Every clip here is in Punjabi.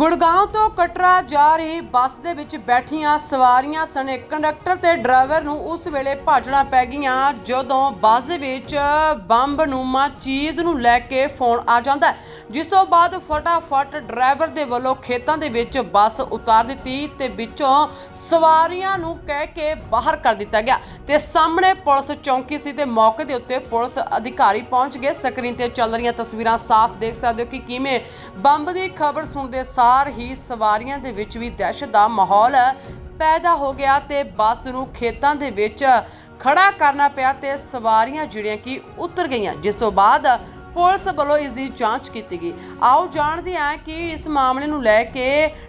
ਗੁੜਗਾਉਂ ਤੋਂ ਕਟਰਾ ਜਾ ਰਹੀ ਬੱਸ ਦੇ ਵਿੱਚ ਬੈਠੀਆਂ ਸਵਾਰੀਆਂ ਸਣੇ ਕੰਡਕਟਰ ਤੇ ਡਰਾਈਵਰ ਨੂੰ ਉਸ ਵੇਲੇ ਭਾਜਣਾ ਪੈ ਗਈਆਂ, ਜਦੋਂ ਬੱਸ ਦੇ ਵਿੱਚ ਬੰਬ ਨੂਮਾ ਚੀਜ਼ ਨੂੰ ਲੈ ਕੇ ਫੋਨ ਆ ਜਾਂਦਾ ਜਿਸ ਤੋਂ ਬਾਅਦ ਫਟਾਫਟ ਡਰਾਈਵਰ ਦੇ ਵੱਲੋਂ ਖੇਤਾਂ ਦੇ ਵਿੱਚ ਬੱਸ ਉਤਾਰ ਦਿੱਤੀ ਤੇ ਵਿੱਚੋਂ ਸਵਾਰੀਆਂ ਨੂੰ ਕਹਿ ਕੇ ਬਾਹਰ ਕਰ ਦਿੱਤਾ ਗਿਆ ਤੇ ਸਾਹਮਣੇ ਪੁਲਿਸ ਚੌਂਕੀ ਸੀ ਤੇ ਮੌਕੇ ਦੇ ਉੱਤੇ ਪੁਲਿਸ ਅਧਿਕਾਰੀ ਪਹੁੰਚ ਗਏ। ਸਕਰੀਨ ਤੇ ਚੱਲ ਰਹੀਆਂ ਤਸਵੀਰਾਂ ਸਾਫ਼ ਦੇਖ ਸਕਦੇ ਹੋ ਕਿ ਕਿਵੇਂ ਬੰਬ ਦੀ ਖਬਰ ਸੁਣਦੇ ਸਾਰ ਹੀ ਸਵਾਰੀਆਂ ਦੇ ਵਿੱਚ ਵੀ ਦਹਿਸ਼ਤ ਦਾ ਮਾਹੌਲ ਪੈਦਾ ਹੋ ਗਿਆ ਤੇ ਬੱਸ ਨੂੰ ਖੇਤਾਂ ਦੇ ਵਿੱਚ ਖੜਾ ਕਰਨਾ ਪਿਆ ਤੇ ਸਵਾਰੀਆਂ ਜਿਹੜੀਆਂ ਕਿ ਉਤਰ ਗਈਆਂ, ਜਿਸ ਤੋਂ ਬਾਅਦ ਪੁਲਿਸ ਵੱਲੋਂ ਇਸ ਦੀ ਜਾਂਚ ਕੀਤੀ ਗਈ। ਆਓ ਜਾਣਦੇ ਹਾਂ ਕਿ ਇਸ ਮਾਮਲੇ ਨੂੰ ਲੈ ਕੇ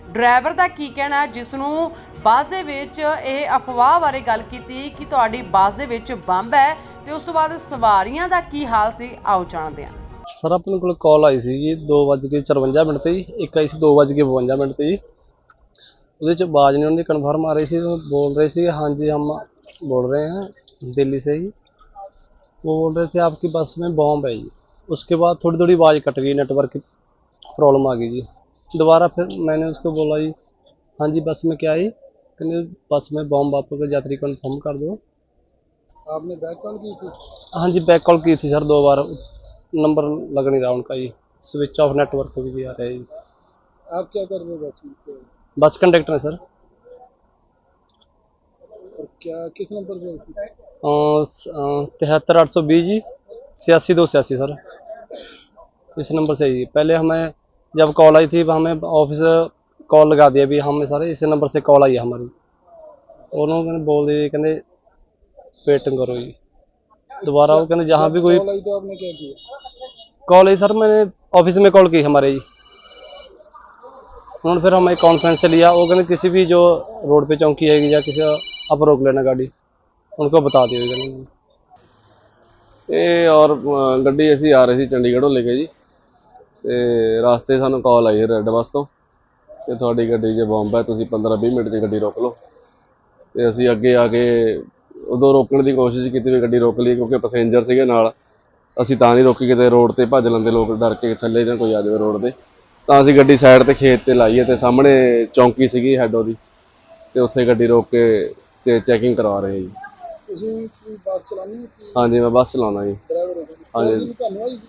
ਡਰਾਈਵਰ ਦਾ ਕੀ ਕਹਿਣਾ ਜਿਸ ਨੂੰ ਬੱਸ ਦੇ ਵਿੱਚ ਇਹ ਅਫਵਾਹ ਬਾਰੇ ਗੱਲ ਕੀਤੀ ਕਿ ਤੁਹਾਡੀ ਬੱਸ ਦੇ ਵਿੱਚ ਬੰਬ ਹੈ ਤੇ ਉਸ ਤੋਂ ਬਾਅਦ ਸਵਾਰੀਆਂ ਦਾ ਕੀ ਹਾਲ ਸੀ, ਆਓ ਜਾਣਦੇ ਹਾਂ। ਸਰ ਆਪਣੇ ਕੋਲ ਕਾਲ ਆਈ ਸੀ ਜੀ 2:54 ਮਿੰਟ ਤੇ ਜੀ ਇੱਕ ਆਈ ਸੀ 2:52 ਮਿੰਟ ਤੇ ਜੀ ਉਹਦੇ ਚ ਆਵਾਜ਼ ਨਹੀਂ ਉਹਦੀ ਕਨਫਰਮ ਆ ਰਹੀ ਸੀ ਉਹ बोल रहे थे हाँ जी हम बोल रहे हैं दिल्ली से ही वो बोल रहे थे आपकी बस में बॉम्ब है जी उसके बाद थोड़ी थोड़ी आवाज़ कट गई नेटवर्क की प्रॉब्लम आ गई जी दोबारा फिर मैंने उसको बोला जी हाँ जी बस में क्या है कहने बस में बॉम्ब आपको यात्री कन्फर्म कर दो आपने बैक कॉल की थी हाँ जी बैक कॉल की थी सर दो बार नंबर लग नहीं रहा उनका ये स्विच ऑफ नेटवर्क पे भी आ रहा है ये। आप क्या कर रहे हो बस में तो? बस कंडक्टर है सर और क्या किस नंबर पे आई थी तिहत्तर आठ सौ बीस जी छियासी दो छियासी सर इस नंबर से ही पहले हमें जब कॉल आई थी हमें ऑफिस कॉल लगा दिया भी हमें सर इस नंबर से कॉल आई है हमारी और उन्होंने बोल दिया कहते वेटिंग करो जी दोबारा वो कहते जहाँ भी कोई कॉल आई तो आपने क्या किया कॉल आई सर मैंने ऑफिस में कॉल की हमारे जी उन्होंने फिर हमें कॉन्फ्रेंस से लिया वो कहते किसी भी जो रोड पे चौकी है या किसी आप रोक लेना गाड़ी उनको बता दियो कहते जी ਇਹ ਔਰ ਅ, ਗੱਡੀ ਅਸੀਂ ਆ ਰਹੇ ਸੀ ਚੰਡੀਗੜ੍ਹੋਂ ਲੈ ਕੇ ਜੀ ਤੇ ਰਾਸਤੇ ਸਾਨੂੰ ਕਾਲ ਆਈ ਰੈੱਡ ਬੱਸ ਤੋਂ ਕਿ ਤੁਹਾਡੀ ਗੱਡੀ 'ਚ ਬੰਬ ਹੈ ਤੁਸੀਂ 15-20 ਮਿੰਟ 'ਚ ਗੱਡੀ ਰੋਕ ਲਓ ਤੇ ਅਸੀਂ ਅੱਗੇ ਆ ਕੇ ਉਦੋਂ ਰੋਕਣ ਦੀ ਕੋਸ਼ਿਸ਼ ਕੀਤੀ ਵੀ ਗੱਡੀ ਰੋਕ ਲਈ ਕਿਉਂਕਿ ਪੈਸੇਂਜਰ ਸੀਗੇ ਨਾਲ। ਅਸੀਂ ਤਾਂ ਨਹੀਂ ਰੋਕੀ ਕਿਤੇ ਰੋਡ ਤੇ ਭੱਜ ਲੈਂਦੇ ਲੋਕ ਡਰ ਕੇ ਥੱਲੇ ਜਾਂ ਕੋਈ ਆ ਜਾਵੇ ਰੋਡ ਤੇ। ਤਾਂ ਅਸੀਂ ਗੱਡੀ ਸਾਈਡ ਤੇ ਖੇਤ ਤੇ ਲਾਈਏ ਤੇ ਸਾਹਮਣੇ ਚੌਂਕੀ ਸੀਗੀ ਹੈਡ ਉਹਦੀ। ਤੇ ਉੱਥੇ ਗੱਡੀ ਰੋਕ ਕੇ ਤੇ ਚੈਕਿੰਗ ਕਰਵਾ ਰਹੇ ਜੀ। ਤੁਸੀਂ ਕੋਈ ਬੱਸ ਚਲਾਉਣੀ ਹੈ ਕਿ ਹਾਂਜੀ ਮੈਂ ਬੱਸ ਚਲਾਉਣਾ ਜੀ। ਡਰਾਈਵਰ ਹੋ ਹਾਂਜੀ। ਹਾਂਜੀ ਤੁਹਾਨੂੰ ਆਈ ਸੀ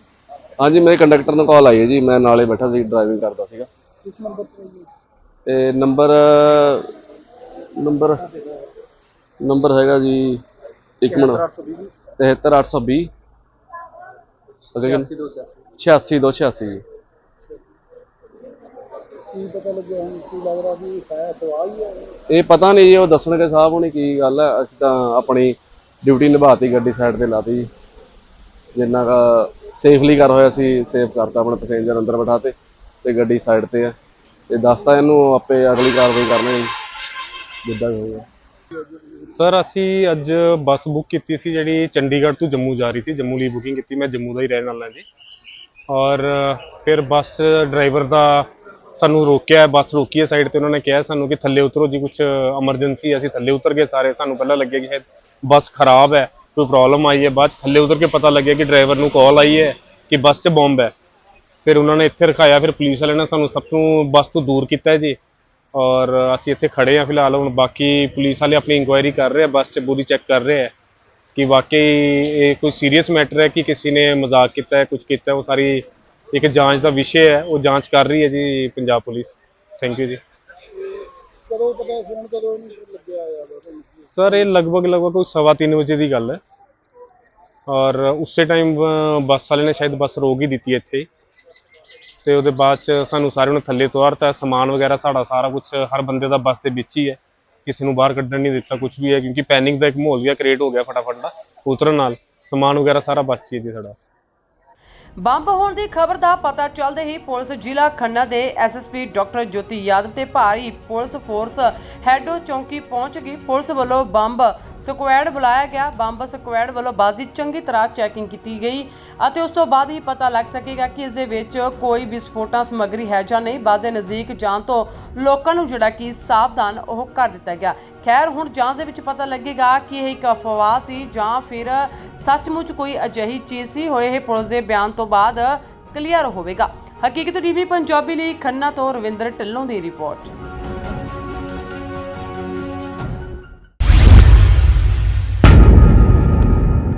ਹਾਂਜੀ ਮੇਰੇ ਕੰਡਕਟਰ ਨੂੰ ਕਾਲ ਆਈ ਹੈ ਜੀ ਮੈਂ ਨਾਲੇ ਬੈਠਾ ਸੀ ਡਰਾਈਵਿੰਗ ਕਰਦਾ ਸੀਗਾ। ਕਿਸ ਨੰਬਰ ਤੇ ਨੰਬਰ ਨੰਬਰ ਨੰਬਰ ਹੈਗਾ ਜੀ ਇੱਕ ਮਿੰਟ। 820 73820 ਅਗੇ 82 86 ਜੀ ਕੀ ਪਤਾ ਲੱਗਿਆ ਹੁਣ ਕੀ ਲੱਗ ਰਿਹਾ ਵੀ ਹੈ ਅਫਵਾਹ ਹੀ ਹੈ। ਇਹ ਪਤਾ ਨਹੀਂ ਜੀ ਉਹ ਦੱਸਣਗੇ ਸਾਹਿਬ ਹੁਣੀ ਕੀ ਗੱਲ ਹੈ। ਅਸੀਂ ਤਾਂ ਆਪਣੀ ਡਿਊਟੀ ਨਿਭਾਤੀ ਗੱਡੀ ਸਾਈਡ ਤੇ ਲਾਤੀ ਜੀ। ਜਿੰਨਾ ਕਾ ਸੇਫਲੀ ਕਰ ਹੋਇਆ ਸੀ ਸੇਫ ਕਰਤਾ ਆਪਣੇ ਪੈਸੇਂਜਰ ਅੰਦਰ ਬਿਠਾਤੇ ਤੇ ਗੱਡੀ ਸਾਈਡ ਤੇ ਹੈ ਤੇ ਦੱਸਤਾ ਇਹਨੂੰ ਆਪੇ ਅਗਲੀ ਕਾਰਵਾਈ ਕਰਨਾ ਜੀ। ਜਿੱਦਾਂ ਹੋਊਗਾ। ਸਰ, ਅਸੀਂ ਅੱਜ ਬੱਸ ਬੁੱਕ ਕੀਤੀ ਸੀ ਜਿਹੜੀ ਚੰਡੀਗੜ੍ਹ ਤੋਂ ਜੰਮੂ ਜਾ ਰਹੀ ਸੀ। ਜੰਮੂ ਲਈ ਬੁਕਿੰਗ ਕੀਤੀ। ਮੈਂ ਜੰਮੂ ਦਾ ਹੀ ਰਹਿਣ ਵਾਲਾ ਜੀ। ਔਰ ਫਿਰ ਬੱਸ ਡਰਾਈਵਰ ਦਾ ਸਾਨੂੰ ਰੋਕਿਆ ਬੱਸ ਰੋਕੀ ਹੈ ਸਾਈਡ ਤੇ। ਉਹਨਾਂ ਨੇ ਕਿਹਾ ਸਾਨੂੰ ਕਿ ਥੱਲੇ ਉਤਰੋ ਜੀ। ਕੁਝ ਐਮਰਜੈਂਸੀ ਅਸੀਂ ਥੱਲੇ ਉਤਰ ਗਏ ਸਾਰੇ। ਸਾਨੂੰ ਪਹਿਲਾਂ ਲੱਗਿਆ ਕਿ ਸ਼ਾਇਦ ਬੱਸ ਖਰਾਬ ਹੈ। ਕੋਈ ਪ੍ਰੋਬਲਮ ਆਈ ਹੈ। ਬਾਅਦ 'ਚ ਥੱਲੇ ਉਤਰ ਕੇ ਪਤਾ ਲੱਗਿਆ ਕਿ ਡਰਾਈਵਰ ਨੂੰ ਕਾਲ ਆਈ ਹੈ ਕਿ ਬੱਸ 'ਚ ਬੰਬ ਹੈ। ਫਿਰ ਉਹਨਾਂ ਨੇ ਇੱਥੇ ਰਖਾਇਆ। ਫਿਰ ਪੁਲਿਸ ਵਾਲਿਆਂ ਨੇ ਸਾਨੂੰ ਸਭ ਤੋਂ ਬੱਸ ਤੋਂ ਦੂਰ ਕੀਤਾ ਜੀ। ਔਰ ਅਸੀਂ ਇੱਥੇ ਖੜੇ ਹਾਂ ਫਿਲਹਾਲ। ਹੁਣ ਬਾਕੀ ਪੁਲਿਸ ਵਾਲੇ ਆਪਣੀ ਇਨਕੁਆਇਰੀ ਕਰ ਰਹੇ ਆ ਬੱਸ 'ਚ ਪੂਰੀ ਚੈੱਕ ਕਰ ਰਹੇ ਆ ਕਿ ਵਾਕਈ ਇਹ ਕੋਈ ਸੀਰੀਅਸ ਮੈਟਰ ਹੈ ਕਿ ਕਿਸੇ ਨੇ ਮਜ਼ਾਕ ਕੀਤਾ ਹੈ ਕੁਝ ਕੀਤਾ ਉਹ ਸਾਰੀ ਇੱਕ ਜਾਂਚ ਦਾ ਵਿਸ਼ੇ ਹੈ ਉਹ ਜਾਂਚ ਕਰ ਰਹੀ ਹੈ ਜੀ ਪੰਜਾਬ ਪੁਲਿਸ। ਥੈਂਕ ਯੂ ਜੀ। ਕਦੋਂ ਪਤਾ ਫੋਨ ਕਦੋਂ ਨਹੀਂ ਲੱਗਿਆ ਆ ਤੁਹਾਨੂੰ ਸਰ ਇਹ ਲਗਭਗ ਲਗਭਗ ਕੋਈ ਸਵਾ ਤਿੰਨ ਵਜੇ ਦੀ ਗੱਲ ਹੈ। ਔਰ ਉਸੇ ਟਾਈਮ ਬੱਸ ਵਾਲੇ ਨੇ ਸ਼ਾਇਦ ਬੱਸ ਰੋਕ ਹੀ ਦਿੱਤੀ ਇੱਥੇ। ਤੇ ਉਹਦੇ ਬਾਅਦ ਚ ਸਾਨੂੰ ਸਾਰਿਆਂ ਨੂੰ ਥੱਲੇ ਤੋਰਤਾ ਸਮਾਨ ਵਗੈਰਾ, ਸਾਡਾ ਸਾਰਾ ਕੁਝ ਹਰ ਬੰਦੇ ਦਾ ਬੱਸ ਦੇ ਵਿੱਚ ਹੀ ਹੈ। ਕਿਸੇ ਨੂੰ ਬਾਹਰ ਕੱਢਣ ਨਹੀਂ ਦਿੱਤਾ ਕੁਝ ਵੀ ਹੈ, ਕਿਉਂਕਿ ਪੈਨਿਕ ਦਾ ਇੱਕ ਮਾਹੌਲ ਵੀ ਕ੍ਰੀਏਟ ਹੋ ਗਿਆ ਫਟਾਫਟ ਦਾ ਉਤਰਨ ਨਾਲ। ਸਮਾਨ ਵਗੈਰਾ ਸਾਰਾ ਬੱਸ 'ਚ ਹੀ ਜੀ ਸਾਡਾ। ਬੰਬ ਹੋਣ ਦੀ ਖਬਰ ਦਾ ਪਤਾ ਚੱਲਦੇ ਹੀ ਪੁਲਿਸ ਜ਼ਿਲ੍ਹਾ ਖੰਨਾ ਦੇ ਐਸਐਸਪੀ ਡਾਕਟਰ ਜੋਤੀ ਯਾਦਵ ਤੇ ਭਾਰੀ ਪੁਲਿਸ ਫੋਰਸ ਹੈਡੋ ਚੌਂਕੀ ਪਹੁੰਚ ਗਈ। ਪੁਲਿਸ ਵੱਲੋਂ ਬੰਬ ਸਕੁਐਡ ਬੁਲਾਇਆ ਗਿਆ। ਬੰਬ ਸਕੁਐਡ ਵੱਲੋਂ ਬਾਜ਼ ਦੀ ਚੰਗੀ ਤਰ੍ਹਾਂ ਚੈਕਿੰਗ ਕੀਤੀ ਗਈ ਅਤੇ ਉਸ ਤੋਂ ਬਾਅਦ ਹੀ ਪਤਾ ਲੱਗ ਸਕੇਗਾ ਕਿ ਇਸ ਦੇ ਵਿੱਚ ਕੋਈ ਵਿਸਫੋਟਾ ਸਮੱਗਰੀ ਹੈ ਜਾਂ ਨਹੀਂ। ਬਾਜ਼ ਦੇ ਨਜ਼ਦੀਕ ਜਾਣ ਤੋਂ ਲੋਕਾਂ ਨੂੰ ਜਿਹੜਾ ਕਿ ਸਾਵਧਾਨ ਉਹ ਕਰ ਦਿੱਤਾ ਗਿਆ। ਖੈਰ, ਹੁਣ ਜਾਂਚ ਦੇ ਵਿੱਚ ਪਤਾ ਲੱਗੇਗਾ ਕਿ ਇਹ ਇੱਕ ਅਫਵਾਹ ਸੀ ਜਾਂ ਫਿਰ ਸੱਚਮੁੱਚ ਕੋਈ ਅਜਿਹੀ ਚੀਜ਼ ਸੀ। ਹੋਏ ਇਹ ਪੁਲਿਸ ਦੇ ਬਿਆਨ ਤੋਂ ਤੋਂ ਬਾਅਦ ਕਲੀਅਰ ਹੋਵੇਗਾ। ਹਕੀਕਤ ਟੀਵੀ ਪੰਜਾਬੀ ਲਈ ਖੰਨਾ ਤੋਂ ਰਵਿੰਦਰ ਢਿੱਲੋਂ ਦੀ ਰਿਪੋਰਟ।